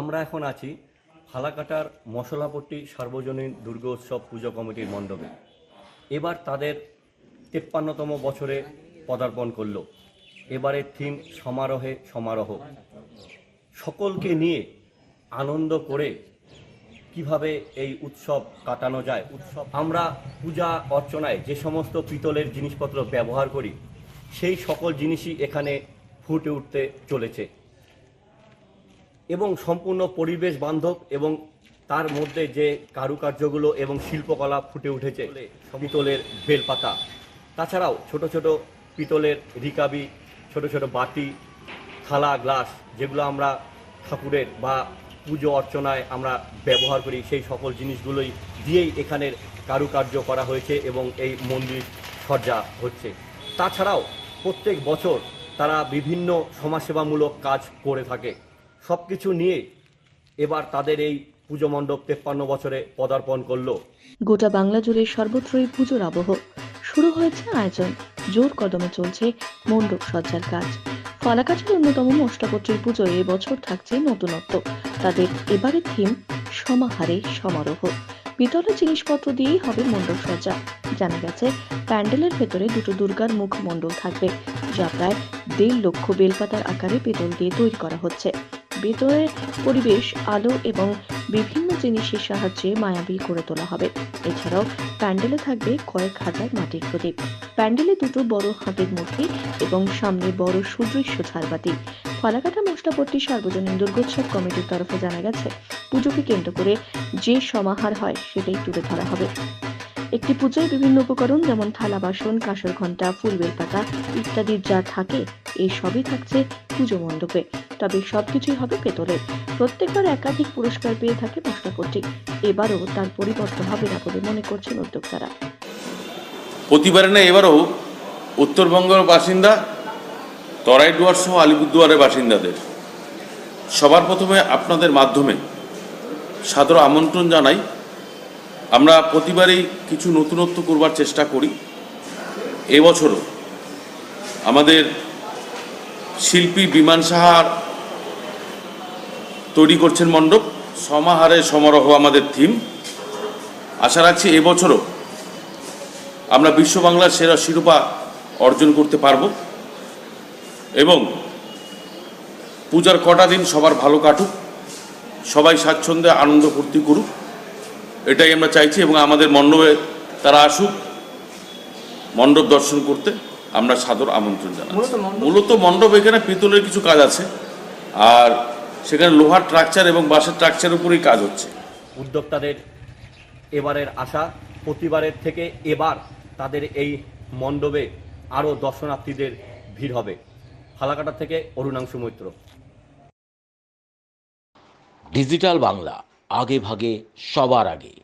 আমরা এখন আছি ফালাকাটার মশলাপট্টি সার্বজনীন দুর্গোৎসব পুজো কমিটির মণ্ডপে। এবার তাদের তেপ্পান্নতম বছরে পদার্পণ করল। এবারের থিম সমারোহে সমারোহ। সকলকে নিয়ে আনন্দ করে কীভাবে এই উৎসব কাটানো যায়। উৎসব আমরা পূজা অর্চনায় যে সমস্ত পিতলের জিনিসপত্র ব্যবহার করি, সেই সকল জিনিসই এখানে ফুটে উঠতে চলেছে। এবং সম্পূর্ণ পরিবেশ বান্ধব এবং তার মধ্যে যে কারুকার্যগুলো এবং শিল্পকলা ফুটে উঠেছে, পিতলের বেলপাতা। তাছাড়াও ছোট ছোট পিতলের রিকাবি, ছোট ছোট বাটি, থালা, গ্লাস, যেগুলো আমরা ঠাকুরের বা পুজো অর্চনায় আমরা ব্যবহার করি, সেই সকল জিনিসগুলোই দিয়েই এখানের কারুকার্য করা হয়েছে এবং এই মন্দির সজ্জা হচ্ছে। তাছাড়াও প্রত্যেক বছর তারা বিভিন্ন সমাজসেবামূলক কাজ করে থাকে। সব কিছু নিয়ে এবার তাদের এই পুজো মণ্ডপ তেপ্পান্ন বছরে পদার্পণ করল। গোটা বাংলা জুড়ে সর্বত্রই পুজোর আবহ। শুরু হয়েছে আয়োজন। জোর কদমে চলছে মণ্ডপ সজ্জার কাজ। ফালাকাছের অন্যতম মষ্টাপত্রীর পুজোয় এবছর থাকছে নতুনত্ব। তাদের এবারের থিম, সমাহারে সমারোহ। পিতলের জিনিসপত্র দিয়েই হবে মণ্ডপ সজ্জা। জানা গেছে, প্যান্ডেলের ভেতরে দুটো দুর্গার মুখ মণ্ডল থাকবে, যা প্রায় দেড় লক্ষ বেলপাতার আকারে পেতল দিয়ে তৈরি করা হচ্ছে। ভেতরের পরিবেশ, আলো এবং বিভিন্ন জিনিসের সাহায্যে মায়াবী করে তোলা হবে। এছাড়াও প্যান্ডেলে থাকবে কয়েক হাজার মাটির প্রদীপ। প্যান্ডেলে দুটো বড় হাতের মূর্তি এবং সামনে বড় সুদৃশ্য ঝাড়বাতি। ফালাকাটা মশলাপট্টি সার্বজনীন দুর্গোৎসব কমিটির তরফে জানা গেছে, পুজোকে কেন্দ্র করে যে সমাহার হয় সেটাই তুলে ধরা হবে। একটি পুজোয় বিভিন্ন উপকরণ যেমন থালা বাসন, কাঁসর ঘণ্টা, ফুল বেলপাতা ইত্যাদি যা থাকে এই সবই থাকছে পুজো মণ্ডপে। তবে সবকিছুই হবে পেতলের প্রত্যেকবার একাধিক পুরস্কার পেয়ে থাকে মশলাপট্টি এবারও তার পরিবর্তন হবে না বলে মনে করছেন উদ্যোক্তারা। প্রতিবারে না এবারও উত্তরবঙ্গের বাসিন্দা তরাইডুয়ার সহ আলিপুরদুয়ারের বাসিন্দাদের। সবার প্রথমে আপনাদের মাধ্যমে সাদর আমন্ত্রণ জানাই। আমরা প্রতিবারই কিছু নতুনত্ব করবার চেষ্টা করি। এবছরও আমাদের শিল্পী বিমান সাহার তৈরি করছেন মণ্ডপ। সমাহারে সমারোহ আমাদের থিম। আশা রাখছি এবছরও আমরা বিশ্ব বাংলার সেরা শিরোপা অর্জন করতে পারব। এবং পূজার কটা দিন সবার ভালো কাটুক সবাই স্বাচ্ছন্দ্যে আনন্দ ফুর্তি করুক এটাই আমরা চাইছি এবং আমাদের মণ্ডপে তারা আসুক মণ্ডপ দর্শন করতে আমরা সাদর আমন্ত্রণ জানাই মূলত মণ্ডপ এখানে পিতলের কিছু কাজ আছে। আর সেখানে লোহার ট্রাকচার এবং বাঁশের ট্রাকচার উপরেই কাজ হচ্ছে। উদ্যোক্তাদের এবারের আশা প্রতিবারের থেকে এবার তাদের এই মণ্ডপে আরও দর্শনার্থীদের ভিড় হবে। ফালাকাটা থেকে অরুণাংশু মৈত্র। ডিজিটাল বাংলা আগে ভাগে সবার আগে।